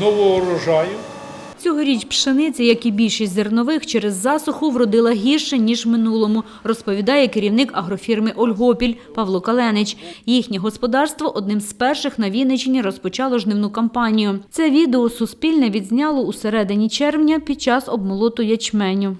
нового урожаю. Цьогоріч пшениця, як і більшість зернових, через засуху вродила гірше, ніж минулому, розповідає керівник агрофірми «Ольгопіль» Павло Каленич. Їхнє господарство одним з перших на Вінниччині розпочало жнивну кампанію. Це відео Суспільне відзняло у середині червня під час обмолоту ячменю.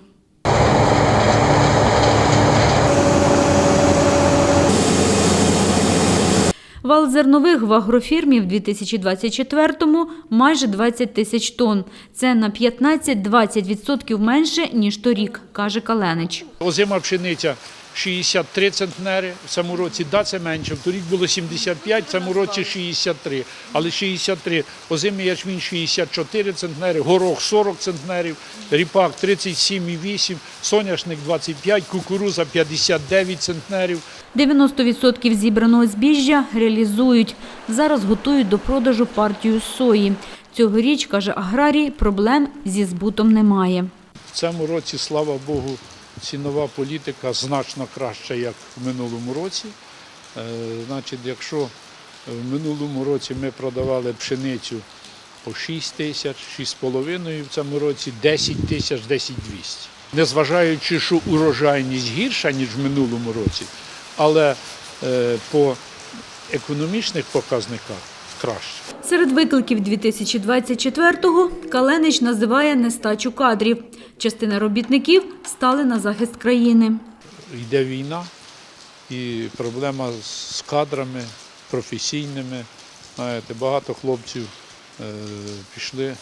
Вал зернових в агрофірмі в 2024-му майже 20 тисяч тонн. Це на 15-20% менше, ніж торік, каже Каленич. Озима пшениця 63 центнери, в цьому році да, це менше. Торік було 75, в цьому році 63. Але 63, озимий ячмінь 64 центнери, горох 40 центнерів, ріпак 37,8, соняшник 25, кукуруза 59 центнерів. 90% зібраного збіжжя реалізують. Зараз готують до продажу партію сої. Цьогоріч, каже аграрій, проблем зі збутом немає. В цьому році, слава Богу, цінова політика значно краща, як в минулому році. Е, Значить, якщо в минулому році ми продавали пшеницю по 6 тисяч, 6,5, в цьому році 10 тисяч, 10 200. Незважаючи, що урожайність гірша, ніж в минулому році, але е, по економічних показниках краще. Серед викликів 2024-го Каленич називає нестачу кадрів. Частина робітників стали на захист країни. йде війна і проблема з кадрами професійними. Знаєте, багато хлопців е, пішли, е,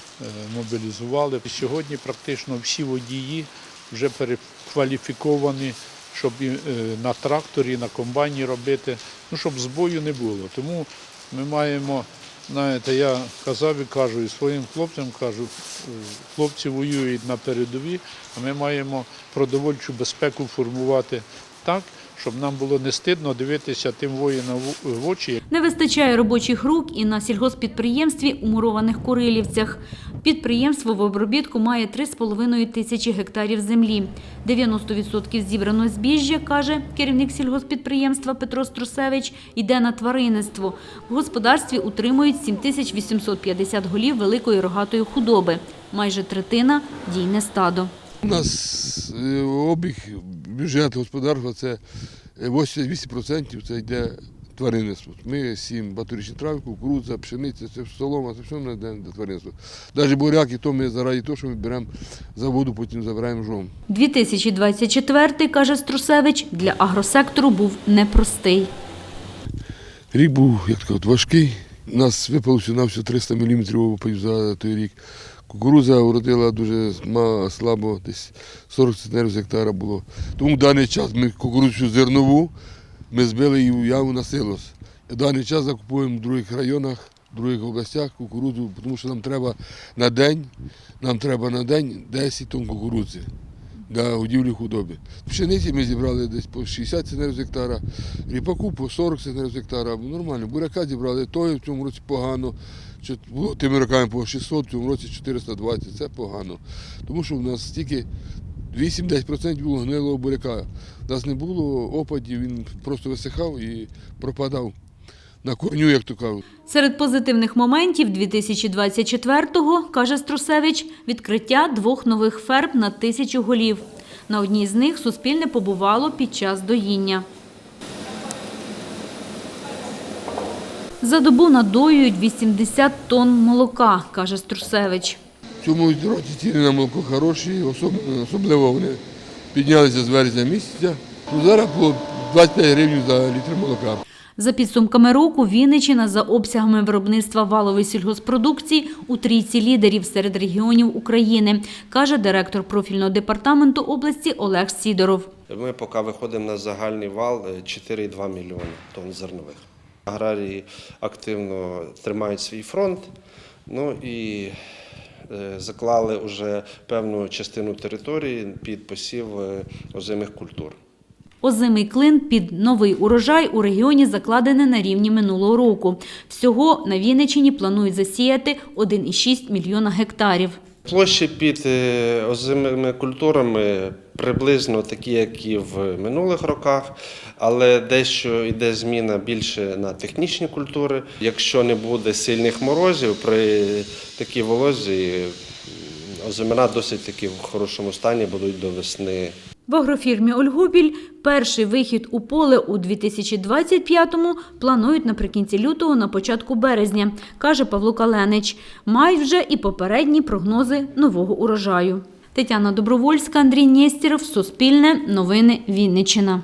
мобілізували. Сьогодні практично всі водії вже перекваліфіковані, щоб і, е, на тракторі, на комбайні робити, ну, щоб збою не було. Тому ми маємо, знаєте, я казав і кажу, і своїм хлопцям кажу, е, хлопці воюють на передові, а ми маємо продовольчу безпеку формувати так, щоб нам було не стидно дивитися тим воїнам в- в очі, Не вистачає робочих рук і на сільгоспідприємстві у мурованих Курилівцях. Підприємство в обробітку має 3,5 тисячі гектарів землі. 90% зібраного збіжжя, каже керівник сільгоспідприємства Петро Струсевич, йде на тваринництво. В господарстві утримують 7850 голів великої рогатої худоби. Майже третина – дійне стадо. У нас е, обіг бюджету господарства це е, 88% це йде тваринництво. Ми сім баторічні трави, кукурудза, пшениця, це солома, це все ми йде до тваринництва. Навіть буряки, то ми заради того, що ми беремо за воду, потім забираємо жом. 2024, каже Струсевич, для агросектору був непростий. Рік був, як кажуть, важкий. У нас випало на все 300 мм опадів за той рік. Кукуруза уродила дуже слабо, десь 40 центнерів з гектара було. Тому в даний час ми кукурудзу зернову ми збили і в яву на силос. В даний час закупуємо в других районах, в других областях кукурудзу, тому що нам треба на день, нам треба на день 10 тонн кукурудзи для годівлі худоби. Пшениці ми зібрали десь по 60 центнерів з гектара, ріпаку по 40 центнерів з гектара. Нормально. Буряка зібрали, той в цьому році погано. Тими роками по 600, в цьому році 420, це погано. Тому що в нас тільки 8-10% було гнилого буряка. У нас не було опадів, він просто висихав і пропадав на корню, як то кажуть. Серед позитивних моментів 2024-го, каже Струсевич, відкриття двох нових ферм на тисячу голів. На одній з них Суспільне побувало під час доїння. За добу надоюють 80 тонн молока, каже Струсевич. В цьому році ціни на молоко хороші, особливо вони піднялися з вересня місяця. Ну, зараз по 25 гривень за літр молока. За підсумками року Вінниччина за обсягами виробництва валової сільгоспродукції у трійці лідерів серед регіонів України, каже директор профільного департаменту області Олег Сідоров. Ми поки виходимо на загальний вал е, 4,2 мільйони тонн зернових. Аграрії активно тримають свій фронт, ну і е, заклали вже певну частину території під посів е, озимих культур. Озимий клин під новий урожай у регіоні закладений на рівні минулого року. Всього на Вінниччині планують засіяти 1,6 мільйона гектарів. Площі під е, озимими культурами приблизно такі, як і в минулих роках, але дещо йде зміна більше на технічні культури. Якщо не буде сильних морозів, при такій волозі озимина досить таки в хорошому стані будуть до весни. В агрофірмі Ольгубіль перший вихід у поле у 2025-му планують наприкінці лютого на початку березня, каже Павло Каленич. Мають вже і попередні прогнози нового урожаю. Тетяна Добровольська, Андрій Нєстєров, Суспільне, Новини Вінниччина.